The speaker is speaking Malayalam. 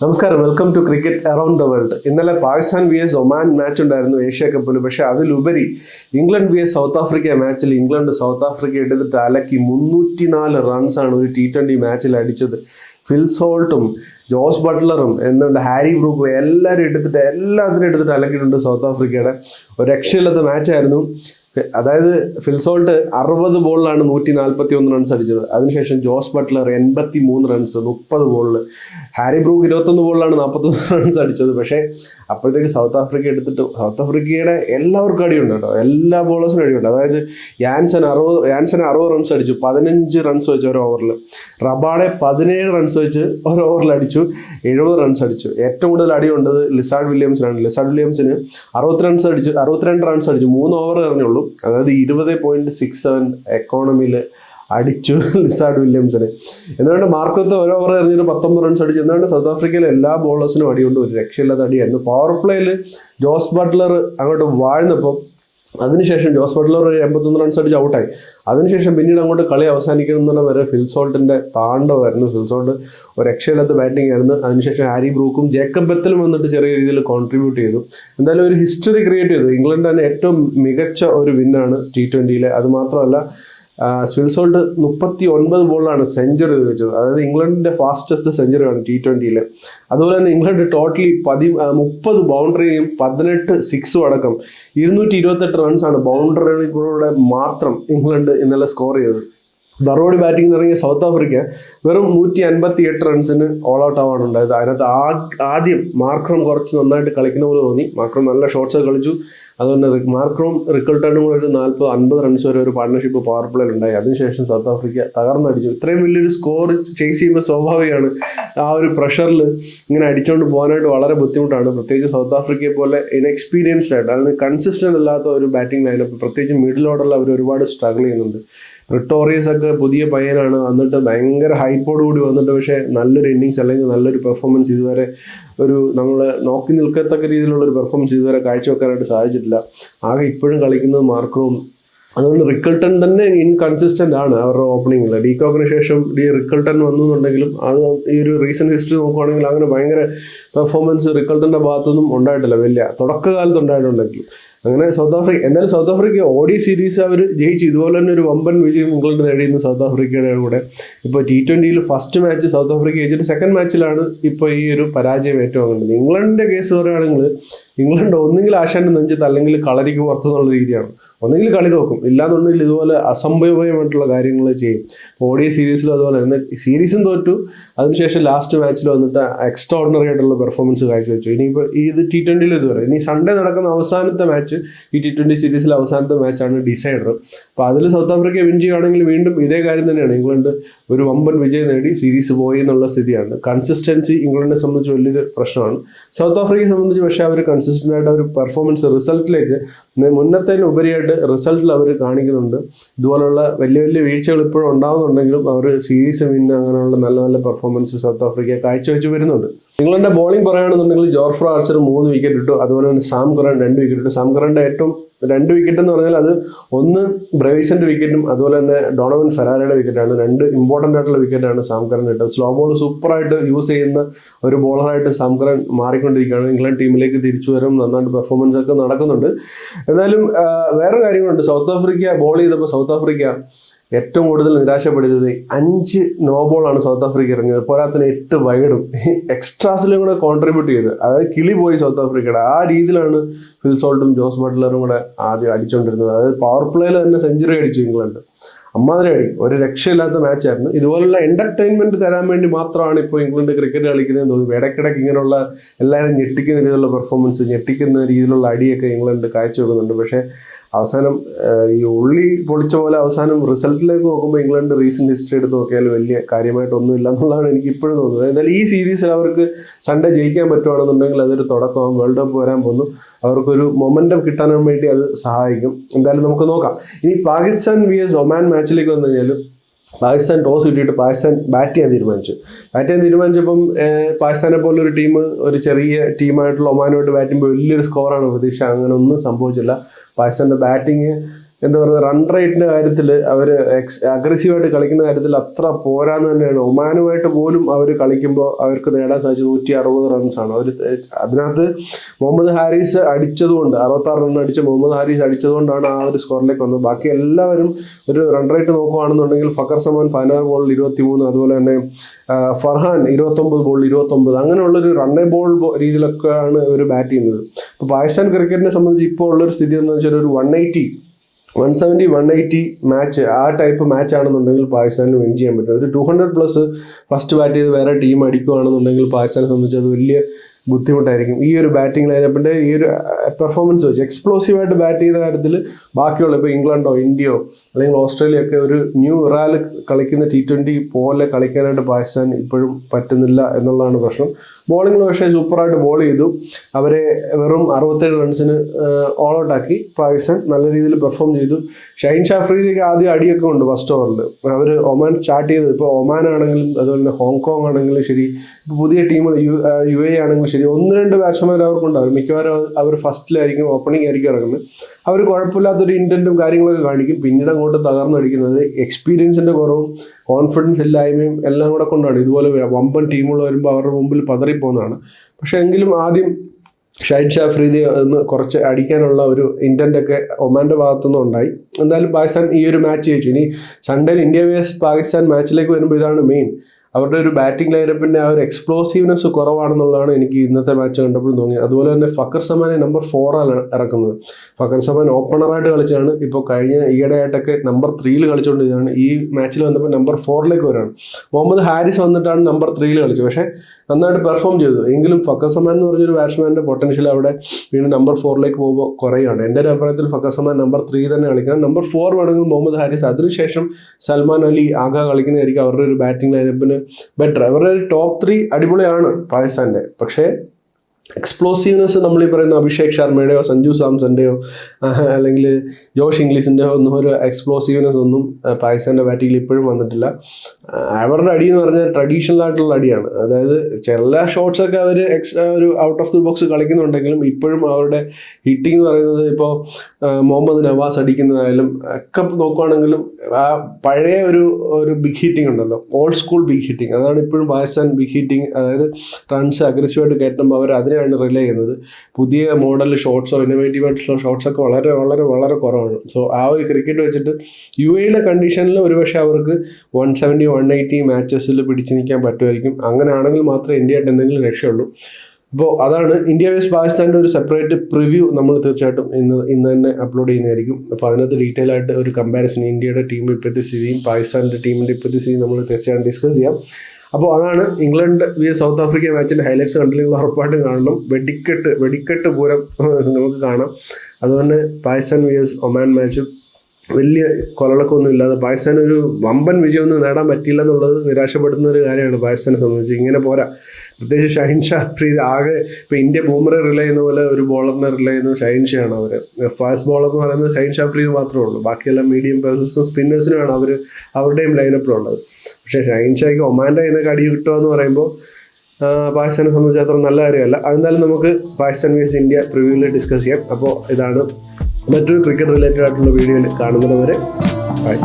നമസ്കാരം. Welcome to cricket around the world ഇന്നലെ Pakistan V S Oman match ഉണ്ടായിരുന്നു ഏഷ്യ കപ്പിൽ പക്ഷെ അതിലുപരി England V S South Africa മാച്ചിൽ ഇംഗ്ലണ്ട് സൗത്ത് ആഫ്രിക്ക എടുത്തിട്ട് അലക്കി മുന്നൂറ്റിനാല് റൺസാണ് ഒരു ടി ട്വന്റി മാച്ചിൽ അടിച്ചത്. ഫിൽസോൾട്ടും ജോസ് ബട്ട്ലറും എന്നുള്ള ഹാരി ബ്രൂക്കും എല്ലാവരും എടുത്തിട്ട് എല്ലാത്തിനും എടുത്തിട്ട് അലക്കിയിട്ടുണ്ട് സൗത്ത് ആഫ്രിക്കയുടെ ഒരു രക്ഷയില്ലാത്ത മാച്ചായിരുന്നു അതായത് ഫിൽസോൾട്ട് അറുപത് ബോളിലാണ് നൂറ്റി നാൽപ്പത്തി ഒന്ന് റൺസ് അടിച്ചത്. അതിനുശേഷം ജോസ് ബട്ട്ലർ എൺപത്തി മൂന്ന് റൺസ് മുപ്പത് ബോളിൽ. ഹാരി ബ്രൂക്ക് ഇരുപത്തൊന്ന് ബോളിലാണ് നാൽപ്പത്തൊന്ന് റൺസ് അടിച്ചത്. പക്ഷേ അപ്പോഴത്തേക്ക് സൗത്ത് ആഫ്രിക്ക എടുത്തിട്ട് സൗത്ത് ആഫ്രിക്കയുടെ എല്ലാവർക്കും അടിയുണ്ട് കേട്ടോ. എല്ലാ ബോളേഴ്സിനും അടിയുണ്ട്. അതായത് യാൻസൺ അറുപത് യാൻസൺ അറുപത് റൺസ് അടിച്ചു. പതിനഞ്ച് റൺസ് വെച്ച് ഒരു ഓവറിൽ റബാഡെ പതിനേഴ് റൺസ് വെച്ച് ഒരു ഓവറിൽ അടിച്ചു. എഴുപത് റൺസ് അടിച്ചു. ഏറ്റവും കൂടുതൽ അടി അടിയുണ്ടത് ലിസാഡ് വില്യംസിനാണ്. ലിസാഡ് വില്യംസിന് അറുപത്തി റൺസ് അടിച്ചു. അറുപത്തിരണ്ട് റൺസ് അടിച്ചു. മൂന്ന് ഓവർ എറിഞ്ഞുള്ളൂ അതായത് ഇരുപത് പോയിന്റ് സിക്സ് സെവൻ എക്കോണമിയിൽ അടിച്ചു ലിസാഡ് വില്യംസിന് എന്തുകൊണ്ട് മാർക്കത്ത് ഓരോ ഓവർ എറിഞ്ഞിട്ട് പത്തൊമ്പത് റൺസ് അടിച്ചു? എന്തുകൊണ്ട് സൗത്ത് ആഫ്രിക്കയിലെ എല്ലാ ബോളേഴ്സിനും അടിയുണ്ട്? ഒരു രക്ഷയില്ലാത്ത അടിയായിരുന്നു പവർ പ്ലേയിൽ ജോസ് ബട്ട്ലർ അങ്ങോട്ട് വാഴ്ന്നപ്പം അതിനുശേഷം ജോസ് ബട്ട്ലർ ഒരു എൺപത്തൊന്ന് റൺസ് അടിച്ച് ഔട്ടായി അതിനുശേഷം പിന്നീട് അങ്ങോട്ട് കളി അവസാനിക്കുന്ന വരെ ഫിൽസോൾട്ടിന്റെ താണ്ടവായിരുന്നു ഫിൽസോൾട്ട് ഒരു രക്ഷയില്ലാത്ത ബാറ്റിംഗ് ആയിരുന്നു. അതിനുശേഷം ഹാരി ബ്രൂക്കും ജേക്കബ് ബെത്തലും വന്നിട്ട് ചെറിയ രീതിയിൽ കോൺട്രിബ്യൂട്ട് ചെയ്തു. എന്തായാലും ഒരു ഹിസ്റ്ററി ക്രിയേറ്റ് ചെയ്തു. ഇംഗ്ലണ്ട് തന്നെ ഏറ്റവും മികച്ച ഒരു വിന്നാണ് ടി ട്വന്റിയിലെ അത് മാത്രമല്ല സ്വിൽസോൾട്ട് മുപ്പത്തി ഒൻപത് ബോളിലാണ് സെഞ്ചുറി വെച്ചത്. അതായത് ഇംഗ്ലണ്ടിന്റെ ഫാസ്റ്റസ്റ്റ് സെഞ്ചുറിയാണ് ടി ട്വന്റിയിൽ അതുപോലെ തന്നെ ഇംഗ്ലണ്ട് ടോട്ടലി പതി മുപ്പത് ബൗണ്ടറിയും പതിനെട്ട് സിക്സും അടക്കം. ഇരുന്നൂറ്റി ഇരുപത്തെട്ട് റൺസാണ് ബൗണ്ടറികളിലൂടെ മാത്രം ഇംഗ്ലണ്ട് ഇന്നലെ സ്കോർ ചെയ്തത്. ബറോഡ് ബാറ്റിംഗിന് ഇറങ്ങിയ സൗത്ത് ആഫ്രിക്ക വെറും നൂറ്റി അൻപത്തി എട്ട് റൺസിന് ഓൾ ഔട്ട് ആവാണ് ഉണ്ടായത്. അതിനകത്ത് ആദ്യം മാർക്രം കുറച്ച് നന്നായിട്ട് കളിക്കുന്ന പോലെ തോന്നി. മാർക്രം നല്ല ഷോട്ട്സ് കളിച്ചു. അതുകൊണ്ട് മാർക്രോം റിക്കൾട്ടണും കൂടെ ഒരു നാൽപ്പത് അൻപത് റൺസ് വരെ ഒരു പാർട്ണർഷിപ്പ് പവർ പ്ലേയിൽ ഉണ്ടായി. അതിനുശേഷം സൗത്ത് ആഫ്രിക്ക തകർന്നടിച്ചു. ഇത്രയും വലിയൊരു സ്കോർ ചേസ് ചെയ്യുമ്പോൾ സ്വാഭാവികമാണ് ആ ഒരു പ്രഷറിൽ ഇങ്ങനെ അടിച്ചുകൊണ്ട് പോകാനായിട്ട് വളരെ ബുദ്ധിമുട്ടാണ്. പ്രത്യേകിച്ച് സൗത്ത് ആഫ്രിക്കയെ പോലെ ഇൻഎക്സ്പീരിയൻസ്ഡ് ആയിട്ട് അതിന് കൺസിസ്റ്റന്റ് അല്ലാത്ത ഒരു ബാറ്റിംഗ് ലൈനപ്പ് പ്രത്യേകിച്ച് മിഡിൽ ഓർഡറിൽ അവർ ഒരുപാട് സ്ട്രഗിൾ ചെയ്യുന്നുണ്ട്. റിട്ടോറിയസ് ഒക്കെ പുതിയ പയ്യനാണ് വന്നിട്ട് ഭയങ്കര ഹൈപ്പോട് കൂടി വന്നിട്ട് പക്ഷേ നല്ലൊരു ഇന്നിങ്സ് അല്ലെങ്കിൽ നല്ലൊരു പെർഫോമൻസ് ഇതുവരെ ഒരു നമ്മൾ നോക്കി നിൽക്കത്തക്ക രീതിയിലുള്ള ഒരു പെർഫോമൻസ് ഇതുവരെ കാഴ്ചവെക്കാനായിട്ട് സാധിച്ചിട്ടില്ല. ആകെ ഇപ്പോഴും കളിക്കുന്നത് മാർക്കറും അതുകൊണ്ട് റിക്കൾട്ടൺ തന്നെ ഇൻകൺസിസ്റ്റന്റ് ആണ് അവരുടെ ഓപ്പണിങ്ങിൽ ഡീകോക്കിന് ശേഷം ഡി റിക്കൾട്ടൺ വന്നു എന്നുണ്ടെങ്കിലും അത് ഈ ഒരു റീസെന്റ് ഹിസ്റ്ററി നോക്കുവാണെങ്കിൽ അങ്ങനെ ഭയങ്കര പെർഫോമൻസ് റിക്കൾട്ടന്റെ ഭാഗത്തുനിന്നും ഉണ്ടായിട്ടില്ല. വലിയ തുടക്കകാലത്ത് ഉണ്ടായിട്ടുണ്ടെങ്കിൽ അങ്ങനെ സൗത്ത് ആഫ്രിക്ക എന്തായാലും സൗത്ത് ആഫ്രിക്ക ഓഡി സീരീസ് അവർ ജയിച്ചു. ഇതുപോലെ തന്നെ ഒരു വമ്പൻ വിജയം ഇംഗ്ലണ്ട് നേടിയിരുന്നു സൗത്ത് ആഫ്രിക്കയുടെ കൂടെ. ഇപ്പോൾ ടി ട്വന്റിയിൽ ഫസ്റ്റ് മാച്ച് സൗത്ത് ആഫ്രിക്ക ജയിച്ചിട്ട് സെക്കൻഡ് മാച്ചിലാണ് ഇപ്പോൾ ഈ ഒരു പരാജയം ഏറ്റുവാങ്ങുന്നത്. ഇംഗ്ലണ്ടിന്റെ കേസ് പറയുകയാണെങ്കിൽ ഇംഗ്ലണ്ട് ഒന്നുകിൽ ആശാന്റെ നെഞ്ചത്ത് അല്ലെങ്കിൽ കളരിക്ക് പുറത്തുനിന്നുള്ള രീതിയാണ്. ഒന്നുകിൽ കളി നോക്കും ഇല്ലാന്നുണ്ടെങ്കിൽ ഇതുപോലെ അസംഭവമായിട്ടുള്ള കാര്യങ്ങൾ ചെയ്യും. ഓഡിയ സീരീസിലും അതുപോലെ തന്നെ. സീരീസും തോറ്റു. അതിനുശേഷം ലാസ്റ്റ് മാച്ചിൽ വന്നിട്ട് എക്സ്ട്രാ ഓർഡിനറി ആയിട്ടുള്ള പെർഫോമൻസ് കാഴ്ചവെച്ചു. ഇനിയിപ്പോൾ ഇത് ടി ട്വന്റിയിൽ ഇതുവരെ ഇനി സൺഡേ നടക്കുന്ന അവസാനത്തെ മാച്ച് ഈ ടി ട്വന്റി സീരീസിലെ അവസാനത്തെ മാച്ചാണ് ഡിസൈഡർ അപ്പോൾ അതിൽ സൗത്ത് ആഫ്രിക്ക വിൻ ചെയ്യുകയാണെങ്കിൽ വീണ്ടും ഇതേ കാര്യം തന്നെയാണ്. ഇംഗ്ലണ്ട് ഒരു വമ്പൻ വിജയം നേടി സീരീസ് പോയി എന്നുള്ള സ്ഥിതിയാണ്. കൺസിസ്റ്റൻസി ഇംഗ്ലണ്ടിനെ സംബന്ധിച്ച് വലിയൊരു പ്രശ്നമാണ്. സൗത്ത് ആഫ്രിക്കയെ സംബന്ധിച്ച് പക്ഷേ അവർ കൺസിസ്റ്റന്റ് ആയിട്ട് ഒരു പെർഫോമൻസ് റിസൾട്ടിലേക്ക് മുന്നത്തേന് ഉപരിയായിട്ട് റിസൾട്ടിൽ അവർ കാണിക്കുന്നുണ്ട്. ഇതുപോലുള്ള വലിയ വലിയ വീഴ്ചകൾ ഇപ്പോഴും ഉണ്ടാകുന്നുണ്ടെങ്കിലും അവർ സീരീസ് വിൻ അങ്ങനെയുള്ള നല്ല നല്ല പെർഫോമൻസ് സൗത്ത് ആഫ്രിക്ക കാഴ്ചവെച്ച് വരുന്നുണ്ട്. ഇംഗ്ലണ്ടിന്റെ ബോളിംഗ് പറയുകയാണെന്നുണ്ടെങ്കിൽ ജോർഫ്ര ആർച്ചർ മൂന്ന് വിക്കറ്റ് ഇട്ടു. അതുപോലെ തന്നെ സാം കറൻ രണ്ട് വിക്കറ്റ് ഇട്ടു. സാം കറന്റെ ഏറ്റവും രണ്ട് വിക്കറ്റ് എന്ന് പറഞ്ഞാൽ അത് ഒന്ന് ബ്രേവിസിന്റെ വിക്കറ്റും അതുപോലെ തന്നെ ഡോണവൻ ഫെറാരയുടെ വിക്കറ്റാണ് രണ്ട് ഇമ്പോർട്ടന്റ് ആയിട്ടുള്ള വിക്കറ്റാണ് സാം കുറൻ ഇട്ടത്. സ്ലോ ബോൾ സൂപ്പറായിട്ട് യൂസ് ചെയ്യുന്ന ഒരു ബോളറായിട്ട് സാം കുറൻ മാറിക്കൊണ്ടിരിക്കുകയാണ്. ഇംഗ്ലണ്ട് ടീമിലേക്ക് തിരിച്ചു വരും. നന്നായിട്ട് പെർഫോമൻസ് ഒക്കെ നടക്കുന്നുണ്ട്. എന്നാലും വേറെ കാര്യങ്ങളുണ്ട്. സൗത്ത് ആഫ്രിക്ക ബോൾ ചെയ്തപ്പോൾ സൗത്ത് ആഫ്രിക്ക ഏറ്റവും കൂടുതൽ നിരാശപ്പെടുത്തിയത് അഞ്ച് നോബോളാണ് സൗത്ത് ആഫ്രിക്ക ഇറങ്ങിയത്. പോരാത്തിന് എട്ട് വൈഡും എക്സ്ട്രാസിലും കൂടെ കോൺട്രിബ്യൂട്ട് ചെയ്ത്. അതായത് കിളി പോയി സൗത്ത് ആഫ്രിക്കയുടെ ആ രീതിയിലാണ് ഫിൽസോൾട്ടും ജോസ് ബട്ട്ലറും കൂടെ ആദ്യം അടിച്ചുകൊണ്ടിരുന്നത് അതായത് പവർ പ്ലേയിൽ തന്നെ സെഞ്ചുറി അടിച്ചു ഇംഗ്ലണ്ട്. അമ്മാതിരി അടി. ഒരു രക്ഷയില്ലാത്ത മാച്ചായിരുന്നു ഇതുപോലുള്ള എന്റർടൈൻമെന്റ് തരാൻ വേണ്ടി മാത്രമാണ് ഇപ്പോൾ ഇംഗ്ലണ്ട് ക്രിക്കറ്റ് കളിക്കുന്നതെന്ന് തോന്നുന്നു. ഇടയ്ക്കിടയ്ക്ക് ഇങ്ങനെയുള്ള എല്ലാവരും ഞെട്ടിക്കുന്ന രീതിയിലുള്ള പെർഫോമൻസ് ഞെട്ടിക്കുന്ന രീതിയിലുള്ള അടിയൊക്കെ ഇംഗ്ലണ്ട് കാഴ്ചവെക്കുന്നുണ്ട്. പക്ഷേ അവസാനം ഈ ഉള്ളി പൊളിച്ച പോലെ അവസാനം റിസൾട്ടിലേക്ക് നോക്കുമ്പോൾ ഇംഗ്ലണ്ട് റീസെന്റ് ഹിസ്റ്ററി എടുത്ത് നോക്കിയാൽ വലിയ കാര്യമായിട്ടൊന്നും ഇല്ല എന്നുള്ളതാണ് എനിക്ക് ഇപ്പോഴും തോന്നുന്നത്. എന്തായാലും ഈ സീരീസിൽ അവർക്ക് സൺഡേ ജയിക്കാൻ പറ്റുവാണെന്നുണ്ടെങ്കിൽ അതൊരു തുടക്കമാകും വേൾഡ് കപ്പ് വരാൻ പോകുന്നു. അവർക്കൊരു മൊമെന്റം കിട്ടാനും വേണ്ടി അത് സഹായിക്കും. എന്തായാലും നമുക്ക് നോക്കാം. ഇനി പാകിസ്ഥാൻ വി എസ് ഒമാൻ മാച്ചിലേക്ക് വന്നു കഴിഞ്ഞാൽ പാകിസ്ഥാൻ ടോസ് കിട്ടിയിട്ട് പാകിസ്ഥാൻ ബാറ്റ് ചെയ്യാൻ തീരുമാനിച്ചു. ബാറ്റ് ചെയ്യാൻ തീരുമാനിച്ചപ്പം പാകിസ്ഥാനെ പോലെ ഒരു ടീം ഒരു ചെറിയ ടീമായിട്ടുള്ള ഒമാനുമായിട്ട് ബാറ്റ് ചെയ്യുമ്പോൾ വലിയൊരു സ്കോറാണ് പ്രതീക്ഷ. അങ്ങനെ ഒന്നും സംഭവിച്ചില്ല. പാകിസ്ഥാന്റെ ബാറ്റിങ് എന്താ പറയുക റൺ റേറ്റിന്റെ കാര്യത്തിൽ അവർ എക്സ് അഗ്രസീവായിട്ട് കളിക്കുന്ന കാര്യത്തിൽ അത്ര പോരാന്ന് തന്നെയാണ്. ഒമാനുമായിട്ട് പോലും അവർ കളിക്കുമ്പോൾ അവർക്ക് നേടാൻ സാധിച്ചത് നൂറ്റി അറുപത് റൺസാണ് അവർ അതിനകത്ത് മുഹമ്മദ് ഹാരിസ് അടിച്ചതുകൊണ്ട് അറുപത്താറ് റൺ അടിച്ച മുഹമ്മദ് ഹാരിസ് അടിച്ചതുകൊണ്ടാണ് ആ ഒരു സ്കോറിലേക്ക് വന്നത്. ബാക്കി എല്ലാവരും ഒരു റൺ റേറ്റ് നോക്കുകയാണെന്നുണ്ടെങ്കിൽ ഫക്കർ സമാൻ പതിനാറ് ബോളിൽ ഇരുപത്തി മൂന്ന് അതുപോലെ തന്നെ ഫർഹാൻ ഇരുപത്തൊമ്പത് ബോളിൽ ഇരുപത്തൊമ്പത് അങ്ങനെയുള്ളൊരു റണ്ണേ ബോൾ രീതിയിലൊക്കെയാണ് ഇവർ ബാറ്റ് ചെയ്യുന്നത്. ഇപ്പോൾ പാകിസ്ഥാൻ ക്രിക്കറ്റിനെ സംബന്ധിച്ച് ഇപ്പോൾ ഉള്ളൊരു സ്ഥിതി എന്ന് വെച്ചാൽ ഒരു one eighty one seventy one eighty match ആ ടൈപ്പ് മാച്ച് ആണെന്നുണ്ടെങ്കിൽ പാകിസ്ഥാനിൽ വിൻ ചെയ്യാൻ പറ്റും. ഒരു two hundred plus first bat ചെയ്ത് വേറെ ടീം അടിക്കുകയാണെന്നുണ്ടെങ്കിൽ പാകിസ്ഥാനെ സംബന്ധിച്ച് അത് വലിയ ബുദ്ധിമുട്ടായിരിക്കും. ഈ ഒരു ബാറ്റിംഗ് ലൈനപ്പിന്റെ ഈ ഒരു പെർഫോമൻസ് വെച്ച് എക്സ്പ്ലോസീവായിട്ട് ബാറ്റ് ചെയ്യുന്ന കാര്യത്തിൽ ബാക്കിയുള്ള ഇപ്പോൾ ഇംഗ്ലണ്ടോ ഇന്ത്യയോ അല്ലെങ്കിൽ ഓസ്ട്രേലിയ ഒക്കെ ഒരു ന്യൂ ഇറാൽ കളിക്കുന്ന ടി ട്വന്റി പോലെ കളിക്കാനായിട്ട് പാകിസ്ഥാൻ ഇപ്പോഴും പറ്റുന്നില്ല എന്നുള്ളതാണ് പ്രശ്നം. ബോളിങ്ങിൽ പക്ഷേ സൂപ്പറായിട്ട് ബോൾ ചെയ്തു. അവരെ വെറും അറുപത്തേഴ് റൺസിന് ഓൾ ഔട്ട് ആക്കി പാകിസ്ഥാൻ നല്ല രീതിയിൽ പെർഫോം ചെയ്തു. ഷൈൻ ഷാഫ്രീദിക്ക് ആദ്യം അടിയൊക്കെ ഉണ്ട് ഫസ്റ്റ് ഓവറിൽ അവർ ഒമാൻ സ്റ്റാർട്ട് ചെയ്തത്. ഇപ്പോൾ ഒമാൻ ആണെങ്കിലും അതുപോലെ തന്നെ ഹോങ്കോങ് ആണെങ്കിലും ശരി പുതിയ ടീമുകൾ യു യു എ ആണെങ്കിലും ഒന്ന് രണ്ട് ബാറ്റ്സ്മാർ അവർക്കുണ്ടാവും മിക്കവാറും അവർ ഫസ്റ്റിലായിരിക്കും ഓപ്പണിംഗ് ആയിരിക്കും ഇറങ്ങുന്നത്. അവർ കുഴപ്പമില്ലാത്തൊരു ഇന്റന്റും കാര്യങ്ങളൊക്കെ കാണിക്കും. പിന്നീട് അങ്ങോട്ട് തകർന്നടിക്കുന്നത് എക്സ്പീരിയൻസിന്റെ കുറവും കോൺഫിഡൻസ് ഇല്ലായ്മയും എല്ലാം കൂടെ കൊണ്ടാണ്. ഇതുപോലെ വമ്പൻ ടീമുകൾ വരുമ്പോൾ അവരുടെ മുമ്പിൽ പതറിപ്പോകുന്നതാണ്. പക്ഷേ എങ്കിലും ആദ്യം ഷൈഡ് ഷാഫ്രീദി ഒന്ന് കുറച്ച് അടിക്കാനുള്ള ഒരു ഇന്റന്റ് ഒക്കെ ഒമാന്റെ ഭാഗത്തുനിന്ന് ഉണ്ടായി. എന്തായാലും പാകിസ്ഥാൻ ഈ ഒരു മാച്ച് ജയിച്ചു. ഇനി സൺഡേയിൽ ഇന്ത്യ വേഴ്സ് പാകിസ്ഥാൻ മാച്ചിലേക്ക് വരുമ്പോൾ ഇതാണ് മെയിൻ അവരുടെ ഒരു ബാറ്റിംഗ് ലൈനപ്പിന്റെ ആ ഒരു എക്സ്പ്ലോസീവ്നെസ് കുറവാണെന്നുള്ളതാണ് എനിക്ക് ഇന്നത്തെ മാച്ച് കണ്ടപ്പോൾ തോന്നിയത്. അതുപോലെ തന്നെ ഫക്കർ സമാനെ നമ്പർ ഫോറാണ് ഇറക്കുന്നത്. ഫക്കർ സമാൻ ഓപ്പണറായിട്ട് കളിച്ചാണ് ഇപ്പോൾ കഴിഞ്ഞ ഈയിടെയായിട്ടൊക്കെ നമ്പർ ത്രീയിൽ കളിച്ചുകൊണ്ടിരിക്കുകയാണ്. ഈ മാച്ചിൽ വന്നപ്പോൾ നമ്പർ ഫോറിലേക്ക് വരാണ്. മുഹമ്മദ് ഹാരിസ് വന്നിട്ടാണ് നമ്പർ ത്രീയിൽ കളിച്ചത്. പക്ഷേ നന്നായിട്ട് പെർഫോം ചെയ്തു. എങ്കിലും ഫക്കർ സമാൻ എന്ന് പറഞ്ഞൊരു ബാറ്റ്സ്മാന്റെ പൊട്ടൻഷ്യൽ അവിടെ വീണ്ടും നമ്പർ ഫോറിലേക്ക് പോകുമ്പോൾ കുറയുകയാണ്. എന്റെ ഒരു അഭിപ്രായത്തിൽ ഫക്കർ സമാൻ നമ്പർ ത്രീ തന്നെ കളിക്കണം. നമ്പർ ഫോർ വേണമെങ്കിൽ മുഹമ്മദ് ഹാരിസ്. അതിനുശേഷം സൽമാൻ അലി ആഗ കളിക്കുന്നതായിരിക്കും അവരുടെ ഒരു ബാറ്റിംഗ് ലൈനപ്പിന് ബെറ്റർ അവരുടെ ഒരു ടോപ്പ് ത്രീ അടിപൊളിയാണ് പാകിസ്ഥാന്റെ. പക്ഷേ എക്സ്പ്ലോസീവ്നെസ് നമ്മൾ ഈ പറയുന്ന അഭിഷേക് ശർമ്മയുടെയോ സഞ്ജു സാംസന്റെയോ അല്ലെങ്കിൽ ജോഷ് ഇംഗ്ലീഷിന്റെയോ ഒന്നും ഒരു എക്സ്പ്ലോസീവ്നെസ് ഒന്നും പാകിസ്ഥാന്റെ ബാറ്റിങ്ങിൽ ഇപ്പോഴും വന്നിട്ടില്ല. അവരുടെ അടി എന്ന് പറഞ്ഞാൽ ട്രഡീഷണൽ ആയിട്ടുള്ള അടിയാണ്. അതായത് ചില ഷോട്ട്സൊക്കെ അവർ എക്സ്ട്രാ ഒരു ഔട്ട് ഓഫ് ദി ബോക്സ് കളിക്കുന്നുണ്ടെങ്കിലും ഇപ്പോഴും അവരുടെ ഹിറ്റിംഗ് എന്ന് പറയുന്നത് ഇപ്പോൾ മുഹമ്മദ് നവാസ് അടിക്കുന്നതായാലും ഒക്കെ നോക്കുവാണെങ്കിലും ആ പഴയ ഒരു ഒരു ബിഗ് ഹിറ്റിംഗ് ഉണ്ടല്ലോ. ഓൾഡ് സ്കൂൾ ബിഗ് ഹിറ്റിംഗ് അതാണ് ഇപ്പോഴും പാകിസ്ഥാൻ ബിഗ് ഹിറ്റിംഗ് അതായത് റൺസ് അഗ്രസീവായിട്ട് കയറ്റുമ്പോൾ അവർ അതിനെയാണ് റിലേ ചെയ്യുന്നത്. പുതിയ മോഡൽ ഷോർട്സോ ഇന്നോവേറ്റീവ് ആയിട്ടുള്ള ഷോർട്സൊക്കെ വളരെ വളരെ വളരെ കുറവാണ്. സോ ആ ഒരു ക്രിക്കറ്റ് വെച്ചിട്ട് യു എയിലെ കണ്ടീഷനിൽ ഒരുപക്ഷെ അവർക്ക് വൺ സെവന്റി വൺ എയ്റ്റി മാച്ചസിൽ പിടിച്ചു നിൽക്കാൻ പറ്റുമായിരിക്കും. അങ്ങനെയാണെങ്കിൽ മാത്രമേ ഇന്ത്യയായിട്ട് എന്തെങ്കിലും രക്ഷയുള്ളൂ. അപ്പോൾ അതാണ് ഇന്ത്യ വേസ് പാകിസ്ഥാന്റെ ഒരു സെപ്പറേറ്റ് പ്രിവ്യൂ നമ്മൾ തീർച്ചയായിട്ടും ഇന്ന് ഇന്ന് തന്നെ അപ്ലോഡ് ചെയ്യുന്നതായിരിക്കും. അപ്പോൾ അതിനകത്ത് ഡീറ്റെയിൽ ആയിട്ട് ഒരു കമ്പാരിസൺ ഇന്ത്യയുടെ ടീം ഇപ്പോഴത്തെ സ്ഥിതിയും പാകിസ്ഥാന്റെ ടീമിന്റെ ഇപ്പോഴത്തെ സ്ഥിതിയും നമ്മൾ തീർച്ചയായിട്ടും ഡിസ്കസ് ചെയ്യാം. അപ്പോൾ അതാണ് ഇംഗ്ലണ്ട് വി സൗത്ത് ആഫ്രിക്ക മാച്ചിന്റെ ഹൈലൈറ്റ്സ് കണ്ടില്ലെങ്കിൽ ഉറപ്പായിട്ടും കാണണം. വെടിക്കെട്ട് വെടിക്കെട്ട് പൂരം നമുക്ക് കാണാം. അതുതന്നെ പാകിസ്ഥാൻ വി എസ് ഒമാൻ മാച്ചും. വലിയ കൊലളക്കൊന്നും ഇല്ലാതെ പാകിസ്ഥാൻ ഒരു വമ്പൻ വിജയമൊന്നും നേടാൻ പറ്റിയില്ല എന്നുള്ളത് നിരാശപ്പെടുന്ന ഒരു കാര്യമാണ് പാകിസ്ഥാനെ സംബന്ധിച്ച്. ഇങ്ങനെ പോരാ. പ്രത്യേകിച്ച് ഷഹിൻ ഷാ പ്രീത് ആകെ ഇപ്പോൾ ഇന്ത്യ ബൂമറെ റിലേ ചെയ്യുന്ന പോലെ ഒരു ബോളറിനെ റിലേ ചെയ്യുന്നത് ഷഹിൻ ഷയാണ് അവർ ഫാസ്റ്റ് ബോളർ എന്ന് പറയുന്നത് ഷഹിൻ ഷാ പ്രീത് മാത്രമേ ഉള്ളൂ. ബാക്കിയെല്ലാം മീഡിയം പേഴ്സൺസും സ്പിന്നേഴ്സിനുമാണ് അവർ അവരുടെയും ലൈനപ്പിലുള്ളത് പക്ഷേ ഷൈൻ ഷായ്ക്ക് ഒമാന്റെ കയ്യിൽ അടി കിട്ടുക എന്ന് പറയുമ്പോൾ പാകിസ്ഥാനെ സംബന്ധിച്ച് അത്ര നല്ല കാര്യമല്ല. അതെന്തായാലും നമുക്ക് പാകിസ്ഥാൻ വേഴ്സ് ഇന്ത്യ പ്രിവ്യൂവിൽ ഡിസ്കസ് ചെയ്യാം. അപ്പോൾ ഇതാണ് മറ്റൊരു ക്രിക്കറ്റ് റിലേറ്റഡ് ആയിട്ടുള്ള വീഡിയോയിൽ കാണുന്നത് വരെ ബൈ